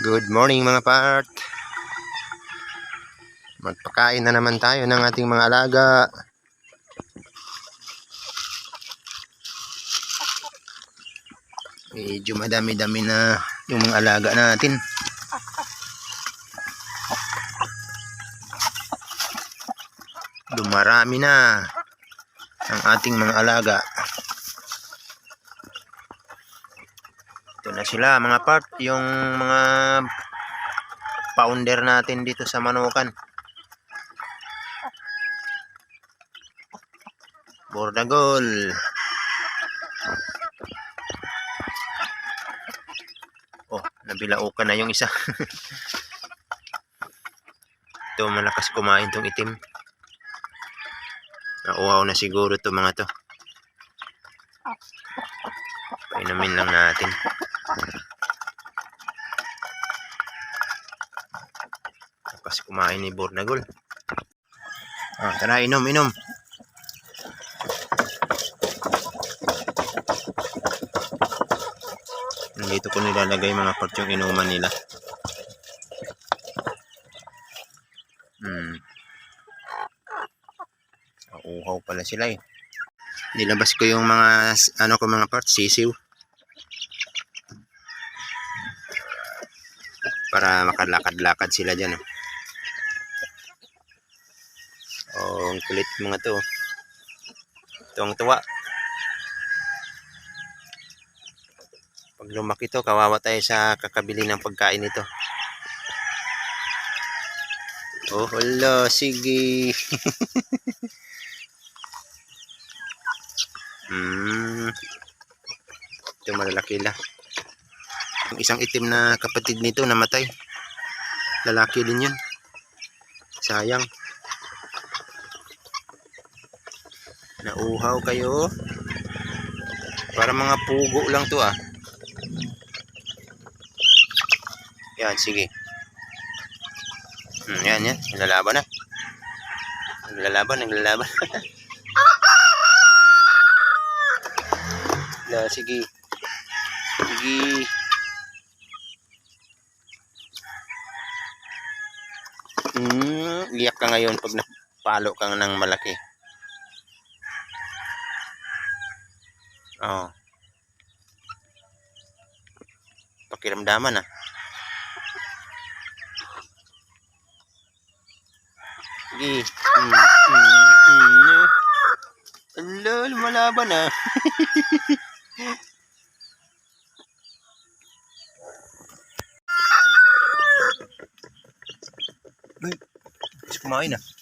Good morning mga part. Magpakain na naman tayo ng ating mga alaga. Medyo madami-dami na yung mga alaga natin. Dumarami na ang ating mga alaga. Ito na sila mga part, yung mga founder natin dito sa Manukan. Bordagol. Oh, nabilaukan na yung isa. Ito malakas kumain tong itim. Nauhaw na siguro to mga to. Painumin lang natin. Kumain ni Bornagol. Ah, tara, inom, inom. Dito ko nilalagay mga part yung inuman nila. Hmm. Uhaw pala sila eh. Nilabas ko yung mga ano ko mga parts, sisiw. Para makalakad-lakad sila dyan. Oh, oh ang kulit mga to. Tuwang tuwa. Pag lumaki to, kawawa tayo sa kakabili ng pagkain nito. Oh, hala, sige. Hmm. Ito malalaki la. Isang itim na kapatid nito namatay. Lalaki din yun. Sayang. Nauhaw kayo. Para mga pugo lang to ah. Yan, sige. Hmm, yan, yan. Naglalaban na. Naglalaban, naglalaban. na sige sige hmm, iyak ka ngayon pag napalo ka ng malaki oh pakiramdaman ah sige hmm, hmm, hmm. Ala, lumalaban ah Ay, kumain ah.